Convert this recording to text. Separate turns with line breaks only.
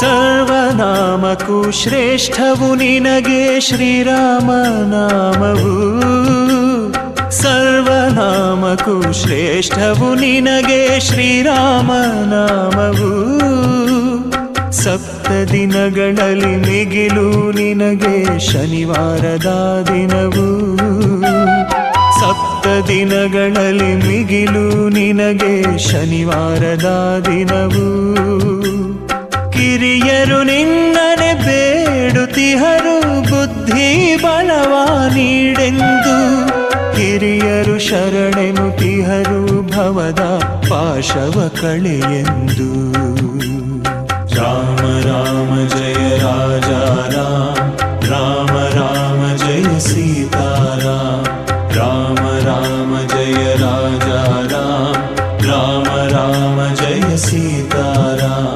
ಸರ್ವನಾಮಕ್ಕೂ ಶ್ರೇಷ್ಠವು ನಿನಗೆ ಶ್ರೀರಾಮ ನಾಮವು ಸರ್ವನಾಮಕ್ಕೂ ಶ್ರೇಷ್ಠವು ನಿನಗೆ ಶ್ರೀರಾಮ ನಾಮವು ಸಪ್ತ ದಿನಗಳಲ್ಲಿ ಮಿಗಿಲು ನಿನಗೆ ಶನಿವಾರದ ದಿನವು. ಸಪ್ತ ದಿನಗಳಲ್ಲಿ ಮಿಗಿಲು ನಿನಗೆ ಶನಿವಾರದ ದಿನವು. ಹಿರಿಯರು ನಿನ್ನನೆ ಬೇಡುತಿಹರು ಬುದ್ಧಿ ಬಲವ ನೀಡೆಂದು. ಹಿರಿಯರು ಶರಣೆನುತಿಹರು ಭವದ ಪಾಶವ ಕಳೆಯೆಂದು ರಾಮ ರಾಮ ಜಯ ರಾಜ ರಾಮ ರಾಮ ರಾಮ ಜಯ ಸೀತಾರಾಮ, ರಾಮ ರಾಮ ಜಯ ರಾಜ ರಾಮ ರಾಮ ರಾಮ ಜಯ ಸೀತಾರಾಮ.